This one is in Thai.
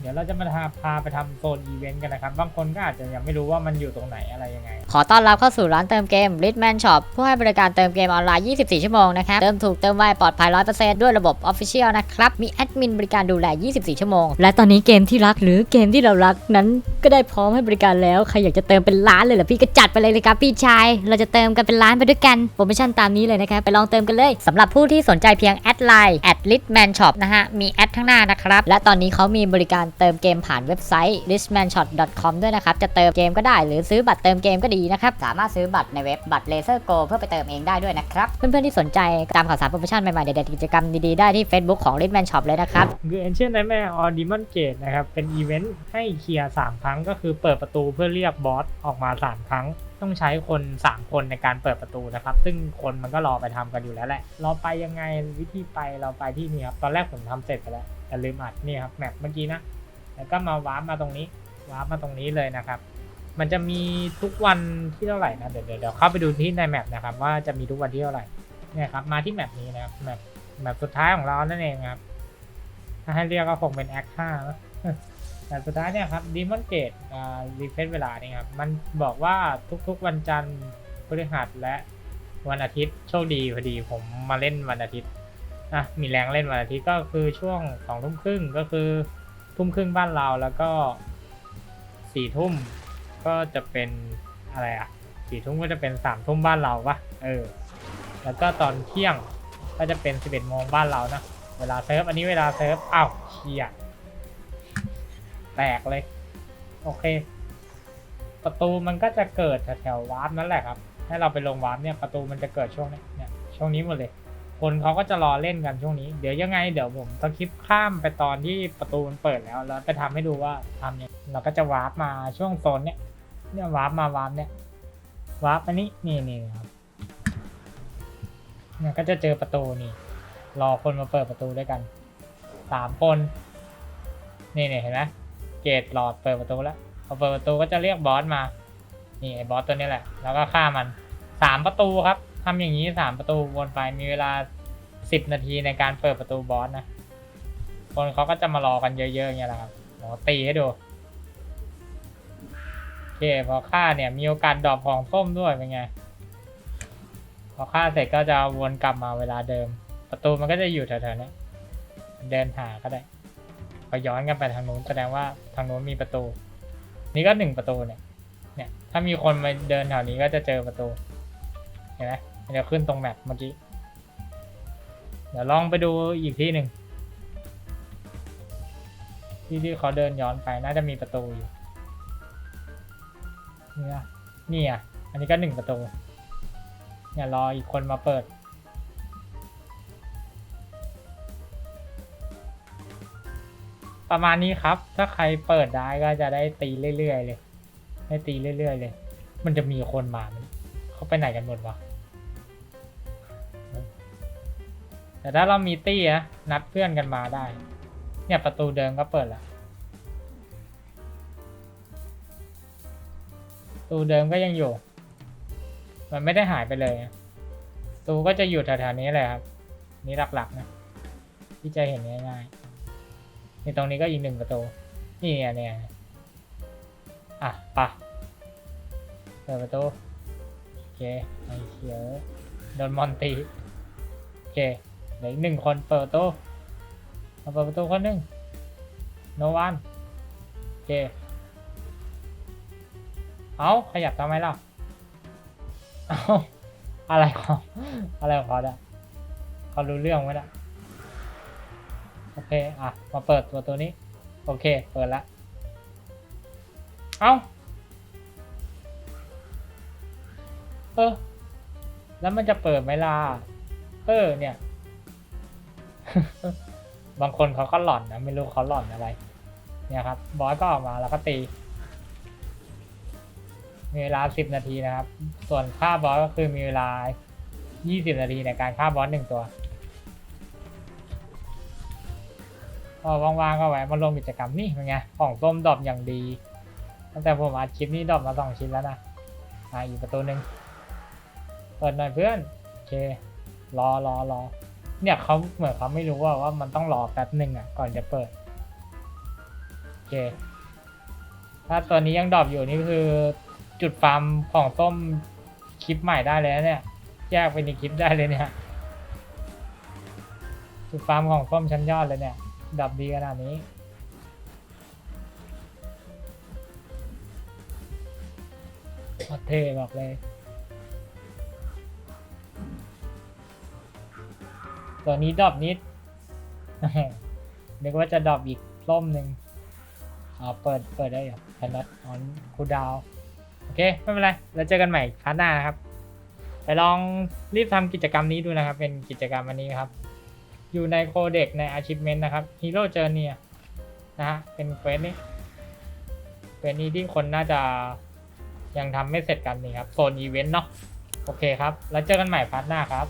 เดี๋ยวเราจะมาพาพาไปทำโซนอีเวนต์กันนะครับ บางคนก็อาจจะยังไม่รู้ว่ามันอยู่ตรงไหนอะไรยังไง ขอต้อนรับเข้าสู่ร้านเติมเกม Ritman Shop ผู้ให้บริการเติมเกมออนไลน์ 24 ชั่วโมงนะครับ เติมถูกเติมไวปลอดภัย 100%ด้วยระบบ Official นะครับ มีแอดมินบริการดูแล 24 ชั่วโมง และตอนนี้เกมที่รักหรือเกมที่เรารักนั้นก็ได้พร้อมให้บริการแล้ว ใครอยากจะเติมเป็นล้านเลยเหรอพี่ก็จัดไปเลยเลยครับพี่ชาย เราจะเติมกันเป็นล้านไปด้วยกัน โปรโมชั่นตามนี้เลยนะครับไปลองเติมกันเลยสำหรับผู้ที่สนใจเพียงแอดไลน์ shop นะฮะมีแอดข้างหน้านะครับและตอนนี้เขามีบริการเติมเกมผ่านเว็บไซต์ litmanshop.com ด้วยนะครับ จะเติมเกมก็ได้ หรือซื้อบัตรเติมเกมก็ดีนะครับ สามารถซื้อบัตรในเว็บบัตร Laser Go เพื่อไปเติมเองได้ด้วยนะครับ เพื่อนๆที่สนใจตามข่าวสารโปรโมชั่นใหม่ๆเด็ดๆกิจกรรมดีๆได้ที่ Facebook ของ litman shop เลยนะครับ คือ Ancient Nightmare or Demon Gate นะครับ เป็นอีเวนต์ให้เคลียร์3ครั้ง ก็คือเปิดประตูเพื่อเรียกบอสออกมา3ครั้งต้องใช้คน 3 คนในการเปิดประตูนะครับ ซึ่งคนมันก็รอไปทำกันอยู่แล้วแหละ เราไปยังไงวิธีไปเราไปที่นี่ครับ ตอนแรกผมทำเสร็จไปแล้วแต่ลืมอัดนี่ครับแมปเมื่อกี้นะ แล้วก็มาวาร์ปมาตรงนี้วาร์ปมาตรงนี้เลยนะครับ มันจะมีทุกวันที่เท่าไหร่นะเดี๋ยวเดี๋ยวเดี๋ยวเข้าไปดูที่ในแมปนะครับ ว่าจะมีทุกวันที่เท่าไหร่เนี่ยครับมาที่แมปนี้นะครับแมปแมปสุดท้ายของเรานั่นเองครับ ถ้าให้เรียกก็คงเป็นแอคห้าแต่สุดท้ายเนี่ยครับดีมอนเกตอ่ารีเฟซเวลานี่ครับ มันบอกว่าทุกๆวันจันทร์พฤหัสและวันอาทิตย์โชคดีพอดีผมมาเล่นวันอาทิตย์อะมีแรงเล่นวันอาทิตย์ก็คือช่วงสองทุ่มครึ่งก็คือ ทุ่มครึ่งบ้านเราแล้วก็สี่ทุ่มก็จะเป็นอะไรอะสี่ทุ่มก็จะเป็นสามทุ่มบ้านเราปะเออ แล้วก็ตอนเที่ยงก็จะเป็นสิบเอ็ดโมงบ้านเรานะเวลาเซิร์ฟอันนี้เวลาเซิร์ฟอ้าวเชียแตกเลย โอเค ประตูมันก็จะเกิดแถวๆวาร์ปนั่นแหละครับ ให้เราไปลงวาร์ปเนี่ยประตูมันจะเกิดช่วงนี้เนี่ยช่วงนี้หมดเลย คนเขาก็จะรอเล่นกันช่วงนี้ เดี๋ยวยังไงเดี๋ยวผมสคลิปข้ามไปตอนที่ประตูมันเปิดแล้ว แล้วไปทำให้ดูว่าทำเนี่ยเราก็จะวาร์ปมาช่วงโซนเนี้ยเนี่ยวาร์ปมาวาร์ปเนี่ยวาร์ปอันนี้นี่นี่ครับเนี่ยก็จะเจอประตูนี่ รอคนมาเปิดประตูด้วยกันสามคนนี่เนี่ยเห็นไหมเกตหลอดเปิดประตูแล้วพอเปิดประตูก็จะเรียกบอสมา นี่ไอ้บอสตัวนี้แหละ แล้วก็ฆ่ามันสามประตูครับ ทำอย่างนี้สามประตูวนไปมีเวลาสิบนาทีในการเปิดประตูบอสนะ คนเขาก็จะมารอกันเยอะๆอย่างเงี้ยแหละครับหมอตีให้ดูโอเคพอฆ่าเนี่ยมีโอกาสดรอปของส้มด้วยเป็นไง พอฆ่าเสร็จก็จะวนกลับมาเวลาเดิม ประตูมันก็จะอยู่แถวๆนี้เดินหาก็ได้พอย้อนกันไปทางนู้นแสดงว่าทางนู้นมีประตู นี่ก็หนึ่งประตูเนี่ย เนี่ย ถ้ามีคนมาเดินแถวนี้ก็จะเจอประตู เห็นไหม มันจะขึ้นตรงแมปเมื่อกี้ เดี๋ยวลองไปดูอีกที่หนึ่ง ที่ที่เขาเดินย้อนไปน่าจะมีประตูอยู่ เนี่ยนี่อะ อันนี้ก็หนึ่งประตู เนี่ยรออีกคนมาเปิดประมาณนี้ครับ ถ้าใครเปิดได้ก็จะได้ตีเรื่อยๆเลย ได้ตีเรื่อยๆเลย มันจะมีคนมา เขาไปไหนกันหมดวะ แต่ถ้าเรามีตี้นะนัดเพื่อนกันมาได้ เนี่ยประตูเดิมก็เปิดล้วประตูเดิมก็ยังอยู่ มันไม่ได้หายไปเลยประตูก็จะอยู่แถวๆนี้เลยครับ นี่หลักๆนะที่จะเห็นง่ายๆนี่ตรงนี้ก็อีกหนึ่งประตู นี่เนี่ยเนี่ยอะปะเปิดประตูโอเคไอ้เขียวโดนมอนตีโอเค เหลืออีกหนึ่งคนเปิดประตูมาเปิดประตูคนหนึ่งโนวันโอเคเอาขยับทำไมล่ะเอาอะไรของอะไรของเขาเนี่ยเขารู้เรื่องไหมล่ะโอเคอะมาเปิดตัวตัวนี้ โอเค เปิดละเอาเออแล้วมันจะเปิดไหมล่ะเออเนี่ย บางคนเขาก็หล่อนนะไม่รู้เขาหล่อนอะไร เนี่ยครับ บอสก็ออกมาแล้วก็ตี มีเวลา10นาทีนะครับ ส่วนฆ่าบอสก็คือมีเวลา20นาทีในการฆ่าบอสหนึ่งตัวก็ว่างๆก็แวะมาลงกิจกรรมนี่เป็นไงของส้มดรอปอย่างดี ตั้งแต่ผมอัดคลิปนี้ดรอปมาสองชิ้นแล้วนะอ่าอีกประตูหนึ่งเปิดหน่อยเพื่อน โอเค รอรอรอ เนี่ยเขาเหมือนเขาไม่รู้ว่าว่ามันต้องรอแป๊บหนึ่งอะ ก่อนจะเปิด โอเค ถ้าตัวนี้ยังดรอปอยู่นี่คือจุดฟาร์มของส้มคลิปใหม่ได้เลยนะเนี่ย แยกเป็นอีกคลิปได้เลยเนี่ย จุดฟาร์มของส้มชั้นยอดเลยเนี่ยดรอปดีขนาดนี้โคตรเท่บอกเลย ตัวนี้ดรอปนิดนึกว่าจะดรอปอีกร่มหนึ่งอ๋อเปิด เปิดได้เหรอพันนัดออนคูดาว โอเค ไม่เป็นไร แล้วเจอกันใหม่พาร์ทหน้านะครับ ไปลองรีบทำกิจกรรมนี้ดูนะครับ เป็นกิจกรรมอันนี้ครับ อยู่ในโคเด็กใน achievement นะครับ Hero Journey นะฮะ เป็นเควสนี้เควสนี้ที่คนน่าจะยังทำไม่เสร็จกันนี่ครับ โซนอีเวนต์เนาะ โอเคครับ แล้วเจอกันใหม่พาร์ทหน้าครับ